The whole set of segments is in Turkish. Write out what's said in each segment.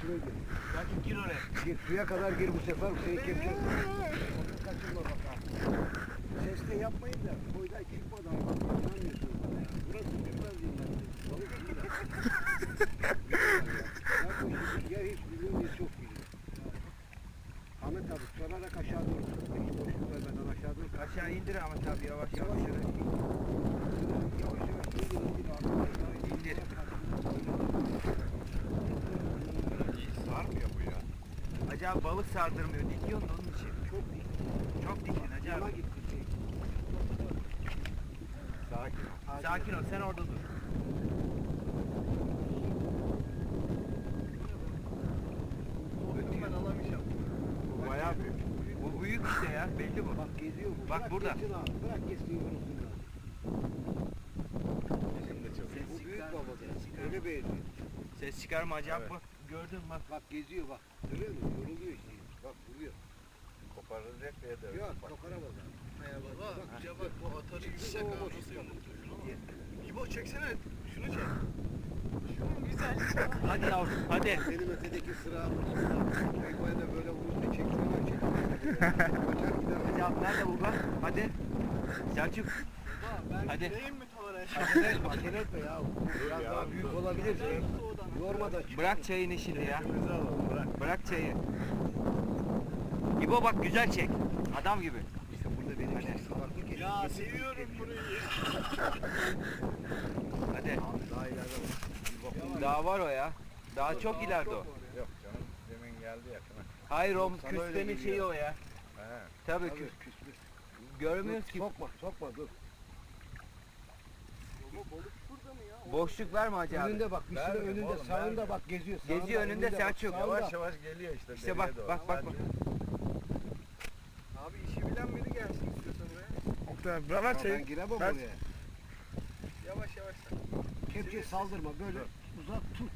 içine gir. Selçuk gir oraya. Gir suya kadar gir bu sefer seni kepçe. Kaçırma bak abi. Ses de yapmayın da boydan çıkmadan bak inanmıyorsunuz bana ya. Burası bilmez dinler. Balık değil de. Ya bu işi ya hiç biliyor ya çok biliyor. Ahmet abi sorarak aşağı doğru tut. Hiç boşluk vermeden aşağı doğru. Aşağı indir ama tabii yavaş Yavaş yavaş. yavaş. Yavaş yavaş indir indir abi. İndir. Sarmıyor bu ya. Acaba balık sardırmıyor. Dikiyorsun da onun için. Çok dik. Çok diktin gitti şey. Sakin ol. Sakin ol sen orada dur. Ben alamayacağım. Bu bayağı büyük. Bu büyük işte ya. Belli bu. Bak geziyor bu. Bak Bırak burada. Geçsin abi. Bırak geçsin yorulsun biraz. Şimdi çok. Ses Bu büyük çıkarma, baba. ses çıkarma. Öyle beğeniyor. Ses çıkarma acaba Evet. bak. Gördün bak. Bak geziyor bak. Görüyor musun? Yoruluyor işte. Bak vuruyor. Koparacak diye de. Yok koparamaz abi. Baba Bak, ya bak bu atarı yüksek ha nasıl yumurtluyor İbo çeksene şunu çek. Hadi yavrum hadi. Benim ötedeki sıra Eyvaya da böyle vurursa çeksene çek. Kaçar gider. Acaba nerede bu bak? Hadi. Selçuk. Ben Hadi. gideyim mi tavaraya? Acele etme, acele etme ya. Biraz ya, daha büyük olabilir. Yormadan çık. Bırak çayını şimdi ya. Bırak çayı. İbo bak güzel çek. Adam gibi. İşte burada benim Hadi. geçiyor. Ya seviyorum burayı. Hadi. Abi daha ileride var. Daha var o ya. Daha çok ileride o. Yok canım demin geldi yakına. Hayır o geliyor. şeyi o ya. He. Tabii Tabii, ki. küsmüş. Görmüyoruz Dur, ki. Sokma, sokma dur. Baba balık burada mı ya? Boşluk verme acaba. Önünde bak, bir Vermiyorum önünde, oğlum, sağında bak geziyor. Geziyor önünde bak, Selçuk. Yavaş yavaş geliyor işte. İşte bak doğru. bak bak bak. Abi işi bilen biri gelsin istiyorsa buraya. Oktay bırak Ya Ben giremem Ben- oraya. Yavaş yavaş. Kepçe saldırma, böyle uzak tut.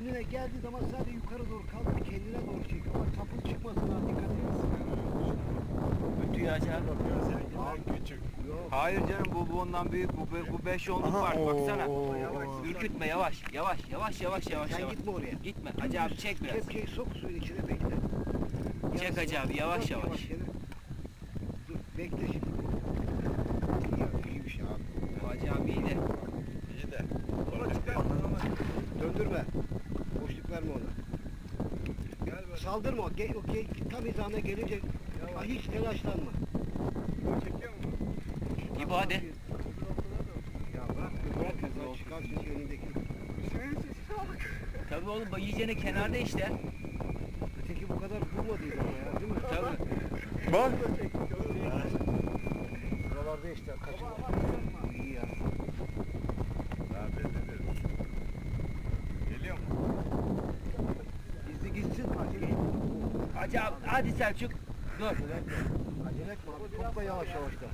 Önüne geldiği zaman sadece yukarı doğru kaldır, kendine doğru çek. Ama tapıl çıkmasın ha, dikkat et. Acaba. Bakıyor seninkiler küçük. Yok. Hayır canım bu, bu ondan büyük. Bu, bu 5 onluk var. Baksana. Ürkütme yavaş. Yavaş yavaş yavaş yavaş Sen yavaş. gitme oraya. Gitme. Hacı abi çek biraz. Kepçeyi sok suyun içine bekle. Çek Yansın. Hacı abi, yavaş Sok yavaş. gene. Dur bekle şimdi. Ya iyiymiş abi. Bu Hacı abi iyi de. İyi de. Ona çıkar. Döndürme. Boşluk verme ona. Gel böyle. Saldırma. Ge, o ge- tam hizana gelince Yavaş. hiç telaşlanma. Çekiyor mu? İbo hadi. Ya bırak bırak kızı önündeki. Tabii oğlum yiyeceğine kenarda işte. Öteki bu kadar vurmadıydı ama ya değil mi? Tabii. Bak. Buralarda işte kaçın. İyi ya. Daha bellidir. Geliyor mu? Gizli gitsin acele. Hacı abi hadi Selçuk. Dur. Acele etme. Acele etme. Topla yavaş yavaş da.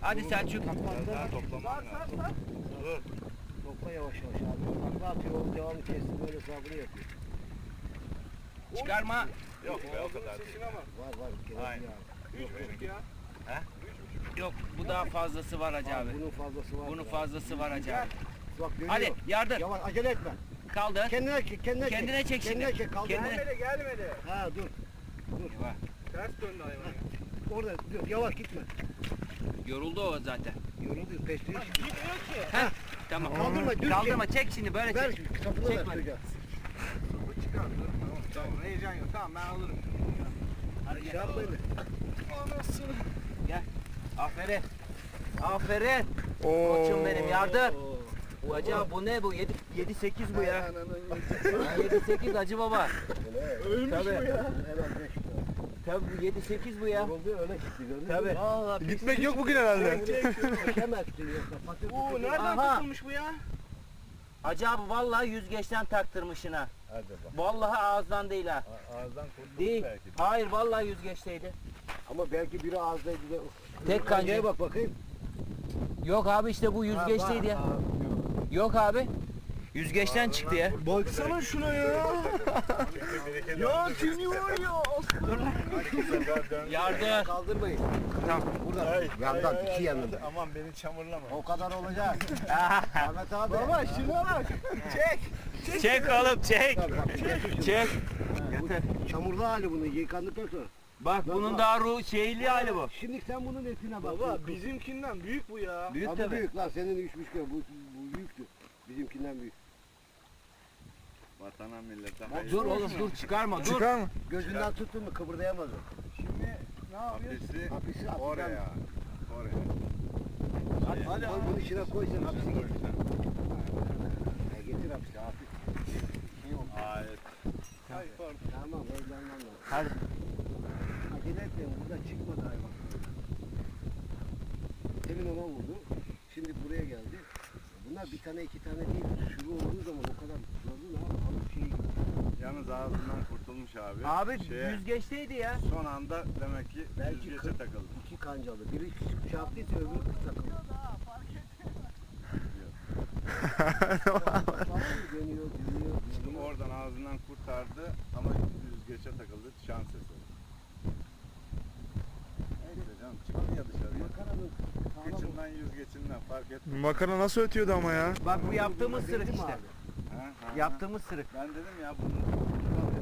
Hadi Selçuk. Biraz daha toplaman lazım. Dur. Topla yavaş yavaş abi. Takla atıyor. O devamlı kesti böyle hesabını yapıyor. Çıkarma. Yok be o kadar değil. Var var. Aynen. Üç buçuk ya. He? Yok bu daha fazlası var Hacı abi. Bunun fazlası var. Bunun fazlası var Hacı abi. Bak dönüyor. Hadi yardır. Yavaş acele etme. Kaldır. Kendine çek. Kendine, Kendine çek şimdi. Kendine çek. Kaldır. Kendine- Gelmedi gelmedi. Ha dur. Eyvah. Ters döndü hayvan. Orada dur. Yavaş gitme. Yoruldu o zaten. Yoruldu. Pesliyor. Gitmiyor ki. Heh. Tamam. Kaldırma, düz Kaldırma çek şimdi böyle Ver çek. sapını ver çocuğa. Çıkar. Dur. Tamam tamam. Heyecan yok. Tamam ben alırım. Hadi Şey gel. yapmayın da. Anasını. Aferin. Aferin. Koçum benim yardır. Bu abi bu ne bu? 7 7 8 bu ya. 7 8 Hacı baba. Ölmüş Tabii. bu ya. Tabii bu 7 8 bu ya. Yoruldu öyle gitti. gördün mü? Tabii. Vallahi Gitmek yok bugün herhalde. Çekemezsin yoksa. Patır Oo nereden Aha. takılmış bu ya? Hacı abi vallahi yüzgeçten taktırmışsın ha. Hadi bak. Vallahi ağızdan değil ha. A- Ağızdan kurtulduk Değil. belki. de. Hayır vallahi yüzgeçteydi. Ama belki biri ağızdaydı da. Tek. Kancaya bak bakayım. Yok abi işte bu yüzgeçteydi ya. Yok. Abi. Yüzgeçten çıktı ya. Baksana şuna ya. ya seni var ya. Yardır. Kaldırmayın. Tamam. Burada. Yandan iki yanında. Aman beni çamurlama. O kadar olacak. Ahmet abi. Baba şuna bak. Çek oğlum çek. Bak, bak, getir şunu. Çek. Ha, bu Çamurlu hali bunun yıkandıktan sonra. Bak bunun daha ruh şeyli hali bu. Şimdi sen bunun etine bak. Baba bizimkinden büyük bu ya. Büyük Abi tabii. büyük lan senin üçmüş kilo bu, bu büyüktü. Bizimkinden büyük. Vatana millete Bak, Dur oğlum dur çıkarma dur. Çıkar mı? Gözünden tuttun mu kıpırdayamaz o. Şimdi ne yapıyoruz? Hapisi Hapisi oraya. Oraya. Hadi, hadi koy bunun içine koy sen hapisi getir. Ha, getir hapisi hapis. Hayır. Ay pardon. Tamam öyle anlamda. Hadi. Acele etmeyin burada çıkmadı hayvan. Demin ona vurdu. Şimdi buraya geldi. Bunlar bir tane iki tane değil. Sürü olduğu zaman o kadar zorlu abi alıp şeyi Yalnız ağzından kurtulmuş abi. Abi Şeye, yüzgeçteydi ya. son anda demek ki Belki yüzgece kırk- takıldı. iki kancalı. Biri şey yaptıysa öbürü takıldı. dönüyor, dönüyor, dönüyor. oradan ağzından kurtardı ama yüzgece takıldı. Şans eseri. Neyse canım çıktı ya dışarıya. Makaranın olması. Kıçından yüzgecinden fark etmez. Makara nasıl ötüyordu ama ya? Bak bu yaptığımız sırık işte. Ha, ha, ha. Yaptığımız sırık. Ben dedim ya bunu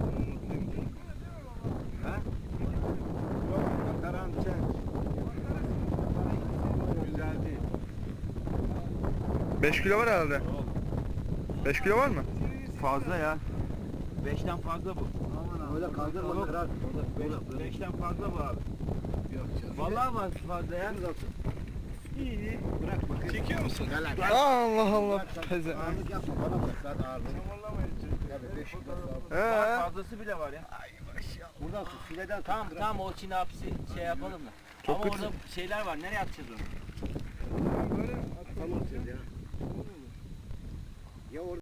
bunu unutmayayım dedim. Ha? Yok makaran çek. Güzel değil. 5 kilo var herhalde. 5 kilo var mı? Fazla ya. Beşten fazla bu. Öyle kaldırma Yok. kırar. Beş, beşten fazla bu abi. Yok canım. Vallahi var fazla ya. Bırak bakayım. Çekiyor musun? Gel. Allah Allah. Peze. Ağırlık yapma bana bırak. Ben ağırlık. Çamurlamayın çünkü. Tabii kilo daha. Fazlası bile var ya. Buradan tut. Fileden. Tamam tamam o Çin hapsi şey yapalım da. Çok Ama kötü. orada şeyler var. Nereye atacağız onu? Atamazsın ya. Ya orada